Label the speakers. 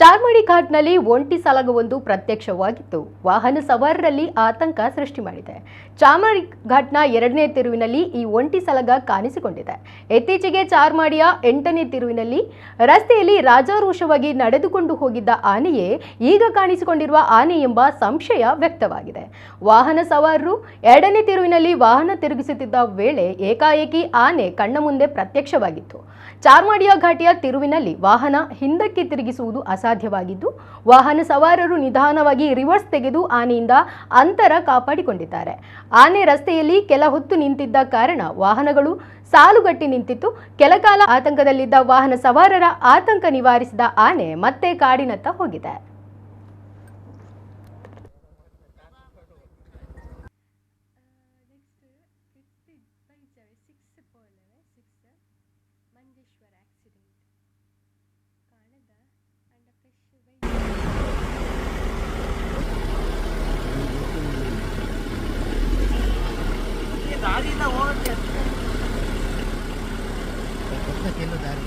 Speaker 1: চার ಚಾರ್ಮಡಿ ಘಾಟ್ನಲ್ಲಿ ಒಂಟಿ ಸಲಗವೊಂದು ಪ್ರತ್ಯಕ್ಷವಾಗಿತ್ತು. ವಾಹನ ಸವಾರರಲ್ಲಿ ಆತಂಕ ಸೃಷ್ಟಿ ಮಾಡಿದೆ. ಚಾರ್ಮಡಿ ಘಾಟ್ನ ಎರಡನೇ ತಿರುವಿನಲ್ಲಿ ಈ ಒಂಟಿ ಸಲಗ ಕಾಣಿಸಿಕೊಂಡಿದೆ. ಇತ್ತೀಚೆಗೆ ಚಾರ್ಮಾಡಿಯ ಎಂಟನೇ ತಿರುವಿನಲ್ಲಿ ರಸ್ತೆಯಲ್ಲಿ ರಾಜಾರೋಷವಾಗಿ ನಡೆದುಕೊಂಡು ಹೋಗಿದ್ದ ಆನೆಯೇ ಈಗ ಕಾಣಿಸಿಕೊಂಡಿರುವ ಆನೆ ಎಂಬ ಸಂಶಯ ವ್ಯಕ್ತವಾಗಿದೆ. ವಾಹನ ಸವಾರರು ಎರಡನೇ ತಿರುವಿನಲ್ಲಿ ವಾಹನ ತಿರುಗಿಸುತ್ತಿದ್ದ ವೇಳೆ ಏಕಾಏಕಿ ಆನೆ ಕಣ್ಣ ಮುಂದೆ ಪ್ರತ್ಯಕ್ಷವಾಗಿತ್ತು. ಚಾರ್ಮಾಡಿಯ ಘಾಟಿಯ ತಿರುವಿನಲ್ಲಿ ವಾಹನ ಹಿಂದಕ್ಕೆ ತಿರುಗಿಸುವುದು ಅಸಾಧ್ಯವಾಗಿದ್ದು ವಾಹನ ಸವಾರರು ನಿಧಾನವಾಗಿ ರಿವರ್ಸ್ ತೆಗೆದು ಆನೆಯಿಂದ ಅಂತರ ಕಾಪಾಡಿಕೊಂಡಿದ್ದಾರೆ. ಆನೆ ರಸ್ತೆಯಲ್ಲಿ ಕೆಲ ಹೊತ್ತು ನಿಂತಿದ್ದ ಕಾರಣ ವಾಹನಗಳು ಸಾಲುಗಟ್ಟಿ ನಿಂತಿತ್ತು. ಕೆಲಕಾಲ ಆತಂಕದಲ್ಲಿದ್ದ ವಾಹನ ಸವಾರರ ಆತಂಕ ನಿವಾರಿಸಿದ ಆನೆ ಮತ್ತೆ ಕಾಡಿನತ್ತ ಹೋಗಿದೆ.
Speaker 2: ಮಂಜೇಶ್ವರ ಆಕ್ಸಿಡೆಂಟ್
Speaker 3: ದಾರಿಯಿಂದ ಹೋಗಕ್ಕೆ
Speaker 4: ದಾರಿ